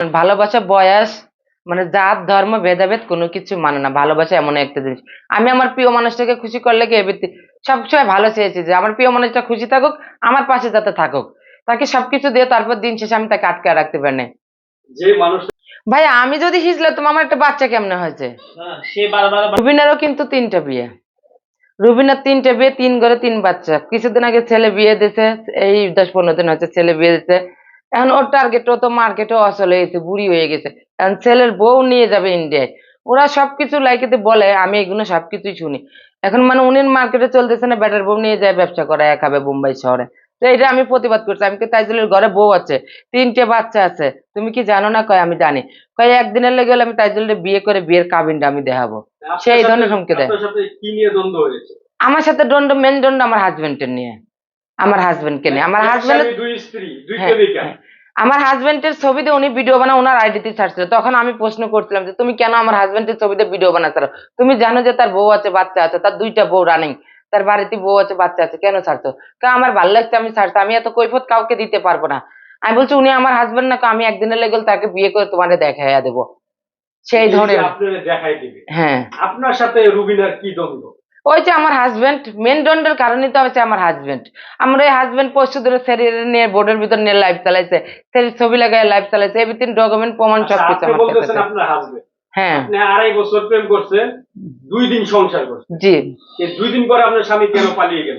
ভালোবাসা বয়স মানে জাত ধর্ম ভেদাভেদ কোনো কিছু মানে না। ভালোবাসা এমন একটা জিনিস। আমি আমার প্রিয় মানুষটাকে খুশি করলে কি সবসময় ভালো চেয়েছি যে আমার প্রিয় মানুষটা খুশি থাকুক আমার পাশে যাতে থাকুক। তাকে সবকিছু দিয়ে তারপর দিন শেষে আমি তাকে আটকে রাখতে পারি যে মানুষ ভাই আমি যদি হিজলে তোমার আমার একটা বাচ্চা কেমনে হয়েছে? রুবিনারও কিন্তু তিনটা বিয়ে। রুবিনার তিনটা বিয়ে তিন ঘরে তিন বাচ্চা। কিছুদিন আগে ছেলে বিয়ে দিছে এই দশ পনেরো দিন হচ্ছে ছেলে বিয়ে দিছে এখন ওর টার্গেট ও তো মার্কেটে অচল হয়ে গেছে বুড়ি হয়ে গেছে। এখন ছেলের বউ নিয়ে যাবে ইন্ডিয়ায় ওরা সবকিছু লাইকেতে বলে আমি এগুলো সবকিছুই শুনি। এখন মানে উনি মার্কেটে চলতেছে না ব্যাটার বউ নিয়ে যায় ব্যবসা করে খাবে বোম্বাই শহরে। তো এটা আমি প্রতিবাদ করছি। আমি কি তাইজুলের ঘরে বউ আছে? তিনটে বাচ্চা আছে। তুমি কি জানো না? কয় আমি জানি। কয় একদিনের লেগে হলে আমি তাইজুলের বিয়ে করে বিয়ের কাবিনটা আমি দেখাবো। সেই ধরনের হুমকি দেয়। দ্বন্দ্ব হয়েছে? আমার সাথে দণ্ড মেন দণ্ড আমার হাজবেন্ডের নিয়ে। আমার হাজবেন্ডকে নিয়ে। আমার হাজবেন্ড দুই স্ত্রী দুই হ্যাঁ, প্রেমিকা। হ্যাঁ। আমার হাজবেন্ডের ছবিতে উনি ভিডিও বানা ওনার আইডিতে ছাড়ছিল। তখন আমি প্রশ্ন করছিলাম যে তুমি কেন আমার হাজবেন্ডের ছবিতে ভিডিও বানাচ্ছ? তুমি জানো যে তার বউ আছে বাচ্চা আছে তার দুইটা বউ রানিং তার বাড়িতে বউ আছে বাচ্চা আছে কেন ছাড়ছো? কা আমার ভালো লাগছে আমি ছাড়ছি আমি এত কৈফত কাউকে দিতে পারব না। আমি বলছি উনি আমার হাজবেন্ড না কা আমি একদিনের লেগে তাকে বিয়ে করে তোমাদের দেখাইয়া দেবো। সেই ধরনের দেখাই দিবে। হ্যাঁ। আপনার সাথে রুবিনার কি দ্বন্দ্ব? ওই যে আমার হাজবেন্ড মেন দণ্ডের কারণেই তো হচ্ছে আমার হাজবেন্ড আমার এই হাজবেন্ড পরশু ধরে শরীর নিয়ে বোর্ডের ভিতর নিয়ে লাইভ চালাইছে। শরীর ছবি লাগায় লাইভ চালাইছে। এভরিথিং ডকুমেন্ট প্রমাণ আচ্ছা, সবকিছু আপনি আমার কাছে। হ্যাঁ। আপনি আড়াই বছর প্রেম করছেন দুই দিন সংসার করছেন। জি। দুই দিন পরে আপনার স্বামী কেন পালিয়ে গেল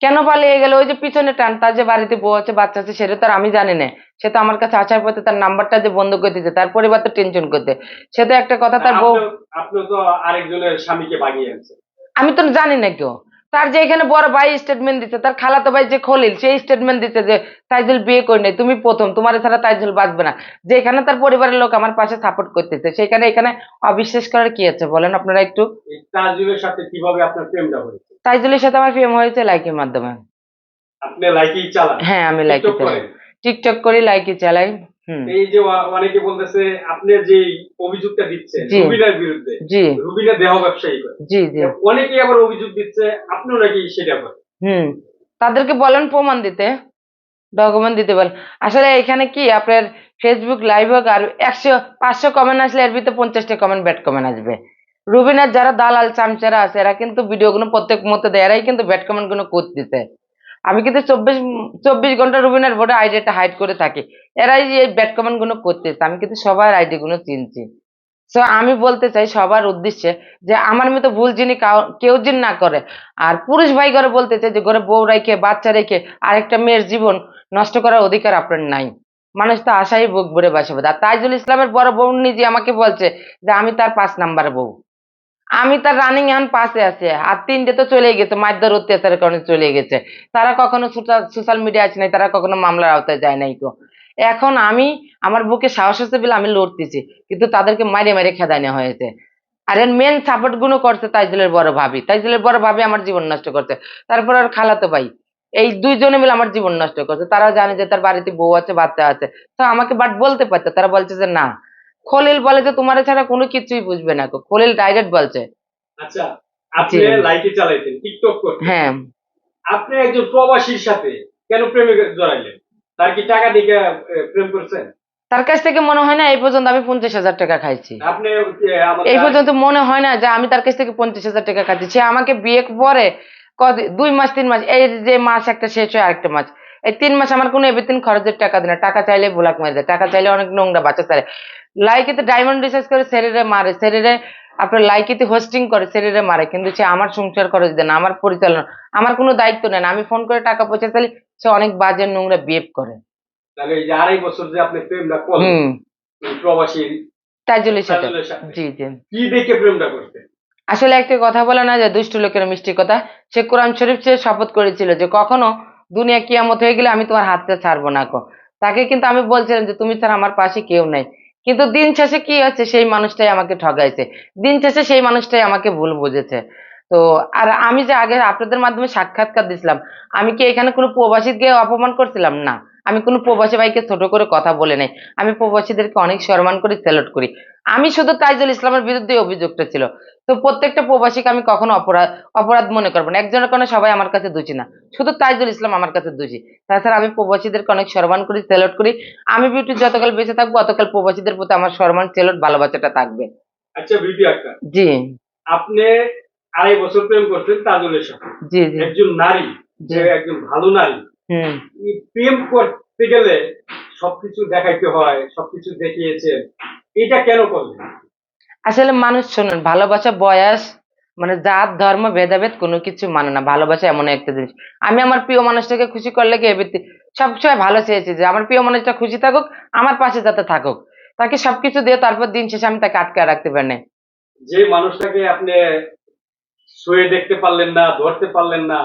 কেন পালিয়ে গেল? ওই যে পিছনে টান তার যে বাড়িতে বউ আছে বাচ্চা আছে সেটা তো আর আমি জানি না। সে তো আমার কাছে আসার পথে তার নাম্বারটা যে বন্ধ করে দিয়েছে তার পরিবার তো টেনশন করতে সে তো একটা কথা তার বউ আপনি- তো আরেকজনের স্বামীকে বাগিয়ে আনছেন। আমি তো জানি না কেউ। তার যে এখানে বড় ভাই স্টেটমেন্ট দিচ্ছে তার খালাতো ভাই যে খলিল সেই স্টেটমেন্ট দিচ্ছে যে তাইজুল বিয়ে করে নেই তুমি প্রথম তোমার ছাড়া তাইজুল বাঁচবে না। যেখানে তার পরিবারের লোক আমার পাশে সাপোর্ট করতেছে সেখানে এখানে অবিশ্বাস করার কি আছে বলেন আপনারা একটু? এই তাজুলের সাথে কীভাবে আপনার প্রেমটা হয়েছে? তাইজুলের সাথে আমার প্রেম হয়েছে লাইকের মাধ্যমে। আপনি লাইকেই চালান। হ্যাঁ আমি লাইকে টিকটক চালাই। টিকটক করি লাইকে চালাই। এই যে অনেকে বলতেছে আপনি যে অভিযোগটা দিচ্ছেন রুবিনার বিরুদ্ধে রুবিনা দেহ ব্যবসায়ী করে। জি জি। অনেকেই আবার অভিযোগ দিচ্ছে আপনিও নাকি সেটা করেন হুম। তাদেরকে বলেন প্রমাণ দিতে ডকুমেন্ট দিতে বলেন। আসলে এখানে কি আপনার ফেসবুক লাইভ হোক আর একশো পাঁচশো কমেন্ট আসলে এর ভিতরে পঞ্চাশটা কমেন্ট ব্যাড কমেন্ট আসবে। রুবিনার যারা দালাল চামচারা আছে এরা কিন্তু ভিডিওগুলো প্রত্যেক মতো দেয় এরাই কিন্তু ব্যাড কমেন্টগুলো করতেছে। আমি কিন্তু চব্বিশ চব্বিশ ঘণ্টা রুবিনার ভোটে আইডিটা হাইড করে থাকি। এরাই এই ব্যাড কমেন্টগুলো করতেছে, আমি কিন্তু সবার আইডি গুলো চিনছি। সো আমি বলতে চাই সবার উদ্দেশ্যে যে আমার মতো ভুল যিনি কাউ- যিনি না করে। আর পুরুষ ভাই ঘরে বলতে চাই যে ঘরে বউ রেখে, বাচ্চা রেখে আরেকটা মেয়ের জীবন নষ্ট করার অধিকার আপনার নাই। মানুষ তো আশাই বুক ভরে বাসে আর তাইজুল ইসলামের বড় বউ নিজে আমাকে বলছে যে আমি তার পাঁচ নাম্বার বউ। আমি তার রানিং এখন পাশে আছে। আর তিনটে তো চলে গেছে, মারধর, অত্যাচারের কারণে চলে গেছে। তারা কখনো সোশ্যাল মিডিয়া আছে নাই, তারা কখনো মামলার আওতায় যায় নাই তো এখন আমি, আমার বুকে সাহস আছে বলে আমি লড়তেছি, কিন্তু তাদেরকে মারে খেদায় নেওয়া হয়েছে। আর এর মেন সাপোর্টগুলো করছে তাইজুলের বড় ভাবি। তাইজুলের বড় ভাবি আমার জীবন নষ্ট করছে। তারপর আর খালাতো ভাই, এই দুইজনে মিলে আমার জীবন নষ্ট করছে। তারা জানে যে তার বাড়িতে বউ আছে, বাচ্চা আছে। তো আমাকে বাট বলতে পারতো, তারা বলছে যে না খলিল বলে যে তোমার ছাড়া কোনো কিছুই বুঝবে না। খলিল ডাইরেক্ট বলছে। আচ্ছা আপনি চালাইতেন টিকটক করতেন হ্যাঁ। আপনি একজন প্রবাসীর সাথে কেন প্রেমে জড়াইলেন? তার কি টাকা দিকে প্রেম করছেন? তার কাছ থেকে মনে হয় না এই পর্যন্ত আমি পঞ্চাশ হাজার টাকা খাইছি। এই পর্যন্ত মনে হয় না যে আমি তার কাছ থেকে পঞ্চাশ হাজার টাকা খাচ্ছি সে আমাকে বিয়ে পরে দুই মাস তিন মাস এই যে মাস একটা শেষ হয় আরেকটা মাস। এই তিন মাস আমার কোনো এভরিথিং খরচের টাকা দেয় না। টাকা চাইলে ব্লাক মেরে দেয়। টাকা চাইলে অনেক নোংরা বাচ্চা লাইকিতে ডায়মন্ড রিসার্চ করে শরীরে মারে শরীরে আপনার লাইকিতে হোস্টিং করে শরীরে মারে। কিন্তু সে আমার সংসার খরচ দেয় না আমার পরিচালনা আমার কোনো দায়িত্ব নেই না। আমি ফোন করে টাকা পয়সা চাইলে সে অনেক বাজে নোংরা বিহেভ করে। তাহলে এই যে আড়াই বছর যে আপনি প্রেমটা করলেন প্রবাসী তাজুলের সাথে। জি জি। কি দেখে প্রেমটা করতেন আসলে একটা কথা বলে না যে দুষ্ট লোকের মিষ্টি কথা। সে কোরআন শরীফ সে শপথ করেছিল যে কখনো দুনিয়া কিয়ামত হয়ে গেলে আমি তোমার হাতটা ছাড়বো না কো তাকে কিন্তু আমি বলছিলাম যে তুমি ছাড়া আমার পাশে কেউ নাই। কিন্তু দিন শেষে কি হচ্ছে? সেই মানুষটাই আমাকে ঠগাইছে। দিন শেষে সেই মানুষটাই আমাকে ভুল বুঝেছে। তো, আর আমি যে আগে আপনাদের মাধ্যমে সাক্ষাৎকার দিছিলাম, আমি কি এখানে কোনো প্রবাসীকে অপমান করছিলাম? না। আমি কোনো প্রবাসী ভাইকে ছোট করে কথা বলে নাই। আমি প্রবাসীদেরকে অনেক সম্মান করি স্যালুট করি। আমি শুধু তাইজুল ইসলামের বিরুদ্ধে অভিযোগটা ছিল। তো প্রত্যেকটা প্রবাসীকে আমি কখনো অপরাধ অপরাধ মনে করব না। একজনের কারণে সবাই আমার কাছে দোষী না। শুধু তাইজুল ইসলাম আমার কাছে দোষী। তাছাড়া আমি প্রবাসীদেরকে অনেক সম্মান করি স্যালুট করি। আমি বিউটি যতকাল বেঁচে থাকব অতকাল প্রবাসীদের প্রতি আমার সম্মান স্যালুট ভালোবাসাটা থাকবে। আচ্ছা বিউটি আক্তার জি। আপনি আড়াই বছর প্রেম করছেন তাজুলের সাথে। জি জি। একজন নারী যে একজন ভালো নারী। প্রেম করতে গেলে সবকিছু দেখাইতে হয় সবকিছু দেখিয়েছেন এটা কেন করলেন? আসলে মানুষ শুনুন ভালোবাসা বয়স মানে জাত ধর্ম ভেদাভেদ কোনো কিছু মানে না। ভালোবাসা এমন একটা জিনিস। আমি আমার প্রিয় মানুষটাকে খুশি করলে কি সবসময় ভালো চেয়েছি যে আমার প্রিয় মানুষটা খুশি থাকুক আমার পাশে যাতে থাকুক। তাকে সবকিছু দিয়ে তারপর দিন শেষে আমি তাকে আটকে রাখতে পারি যে মানুষটাকে আপনি শুয়ে দেখতে পারলেন না ধরতে পারলেন না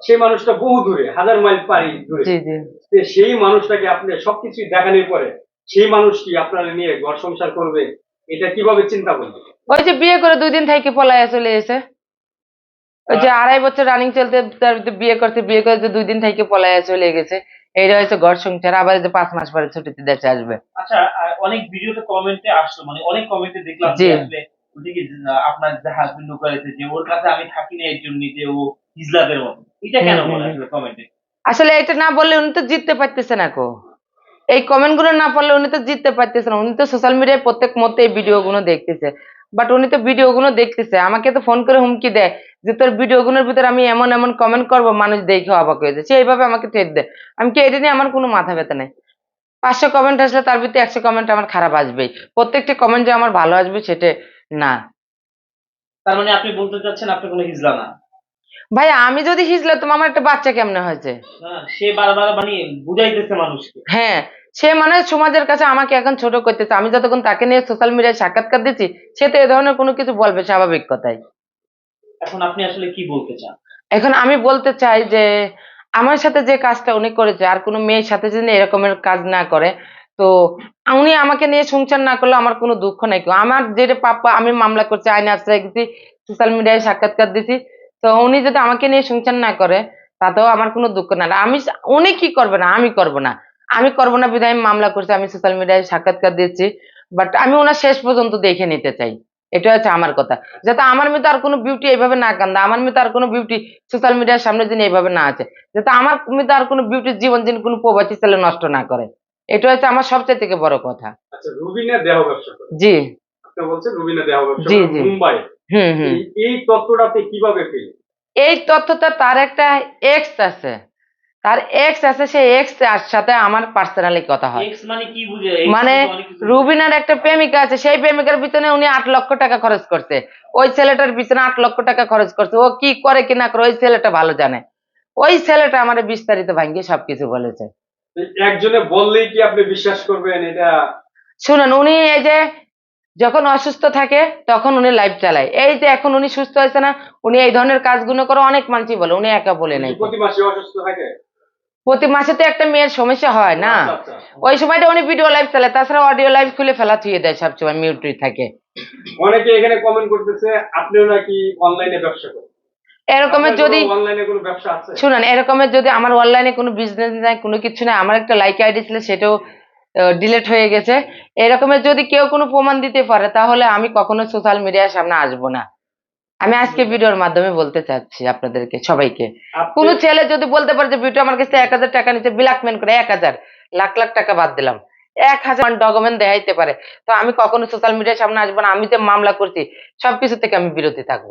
সেই মানুষটা বহু দূরে হাজার মাইল পাড়ি দূরে। জি জি। তো সেই মানুষটাকে আপনি সবকিছু দেখানোর পরে সেই মানুষটি আপনারা নিয়ে ঘর সংসার করবে এটা কীভাবে চিন্তা করবেন? ওই যে বিয়ে করে দুই দিন থেকে পলায় চলে এসে। ওই যে আড়াই বছর রানিং চলতে তার বিয়ে করছে বিয়ে করে দুই দিন থেকে পলায় চলে গেছে এইটা হচ্ছে ঘর সংসার আবার যে পাঁচ মাস পরে ছুটিতে দেশে আসবে। আচ্ছা অনেক ভিডিওতে কমেন্টে আসলো মানে অনেক কমেন্টে দেখলাম। যে আসলে আপনার যে হাজবেন্ড করেছে যে ওর কাছে আমি থাকি না এর জন্য যে ও হিজলাদের মতো। এটা কেন বলে আসলে কমেন্টে আসলে এটা না বললে উনি তো জিততে পারতেছে না কো এই কমেন্টগুলো না পড়লে উনি তো জিততে পারতেছে না। উনি তো সোশ্যাল মিডিয়ায় প্রত্যেক মতে এই ভিডিও গুলো দেখতেছে। বাট উনি তো ভিডিও গুলো দেখতেছে। আমাকে তো ফোন করে হুমকি দেয় যে তোর ভিডিও গুলোর ভিতরে আমি এমন এমন কমেন্ট করব মানুষ দেখে অবাক হয়ে যায়। সে এইভাবে আমাকে ঠেট দেয়। আমি কি এটা নিয়ে আমার কোনো মাথা ব্যথা নেই? পাঁচশো কমেন্ট আসলে তার ভিতরে একশো কমেন্ট আমার খারাপ আসবেই। প্রত্যেকটা কমেন্ট যে আমার ভালো আসবে সেটা না। তার মানে আপনি বলতে চাচ্ছেন আপনি কোনো হিজলা না? ভাই আমি যদি হিজলাতাম আমার একটা বাচ্চা কেমনে হয়েছে? হ্যাঁ, সে বারবার মানে বুঝাইতেছে মানুষকে। হ্যাঁ সে মানে সমাজের কাছে আমাকে এখন ছোট করতেছে। আমি যতক্ষণ তাকে নিয়ে সোশ্যাল মিডিয়ায় সাক্ষাৎকার দিচ্ছি সে তো এ ধরনের কোনো কিছু বলবে স্বাভাবিক কথাই। এখন আপনি আসলে কি বলতে চান? এখন আমি বলতে চাই যে আমার সাথে যে কাজটা উনি করেছে আর কোনো মেয়ের সাথে যদি এরকমের কাজ না করে তো উনি আমাকে নিয়ে সংসার না করলে আমার কোনো দুঃখ নাই আমার যেটা পাপ্পা আমি মামলা করছি আইনে আশ্রয় গেছি সোশ্যাল মিডিয়ায় সাক্ষাৎকার দিছি তো উনি যদি আমাকে নিয়ে সংসার না করে তাতেও আমার কোনো দুঃখ না আমি উনি কি করবে না আমি করব না। আমি করব না বিধায় আমি মামলা করছি আমি সোশ্যাল মিডিয়ায় সাক্ষাৎকার দিচ্ছি বাট আমি ওনার শেষ পর্যন্ত দেখে নিতে চাই। এটা হচ্ছে আমার কথা। যাতে আমার মেয়ে আর কোনো বিউটি এইভাবে না কান্দা আমার মেয়ে আর কোনো বিউটি সোশ্যাল মিডিয়ার সামনে দিন এইভাবে না আছে যাতে আমার মেয়ে আর কোনো বিউটির জীবন দিন কোনো প্রবাসী ছেলে নষ্ট না করে। এটা হচ্ছে আমার সবচেয়ে থেকে বড় কথা। আচ্ছা রুবিনা দেহ ব্যবসা জি। আপনি বলছেন রুবিনা দেহ ব্যবসা জি, জি। মুম্বাই এই- তত্ত্বটাতে কীভাবে পেলেন? এই তথ্যটা তার একটা এক্স আছে। তার এক্স আছে সেই এক্স সাথে আমার পার্সোনালি কথা হয়। এক্স মানে কি বুঝে? মানে কিছু রুবিনার একটা প্রেমিকা আছে সেই প্রেমিকার পিছনে উনি আট লক্ষ টাকা খরচ করছে। ওই ছেলেটার পিছনে আট লক্ষ টাকা খরচ করছে। ও কি করে কি না করে ওই ছেলেটা ভালো জানে। ওই ছেলেটা আমার বিস্তারিত ভাঙ্গিয়ে সবকিছু বলেছে। একজনে বললেই কি আপনি বিশ্বাস করবেন? এটা শুনুন উনি এই যে যখন অসুস্থ থাকে তখন উনি লাইভ চালায়। এই যে এখন উনি সুস্থ হয়েছে না উনি এই ধরনের কাজগুলো করে অনেক মানুষই বলে উনি একা বলে নাই। প্রতি মাসে অসুস্থ থাকে? প্রতি মাসে তো একটা মেয়ের সমস্যা হয় না। আচ্ছা, আচ্ছা। ওই সময়টা উনি ভিডিও লাইভ চালায় তাছাড়া অডিও লাইভ খুলে ফেলা থুয়ে দেয় সবসময় মিউটই থাকে। অনেকে এখানে কমেন্ট করতেছে আপনিও নাকি অনলাইনে ব্যবসা করেন? এরকমের যদি শুনুন এরকমের যদি আমার অনলাইনে কোনো বিজনেস নাই কোনো কিছু নাই আমার একটা লাইক আইডি ছিল সেটাও ডিলিট হয়ে গেছে। এরকমের যদি কেউ কোনো প্রমাণ দিতে পারে তাহলে আমি কখনো সোশ্যাল মিডিয়ার সামনে আসব না। আমি আজকে ভিডিওর মাধ্যমে বলতে চাচ্ছি আপনাদেরকে সবাইকে। কোনো ছেলে যদি বলতে পারে যে ভিডিও আমার কাছে এক হাজার টাকা নিচ্ছে ব্ল্যাকমেল করে এক হাজার লাখ লাখ টাকা বাদ দিলাম। এক হাজার ডকুমেন্ট দেখাইতে পারে। তো আমি কখনো সোশ্যাল মিডিয়ার সামনে আসব না আমি তো মামলা করছি সবকিছু থেকে আমি বিরতি থাকব।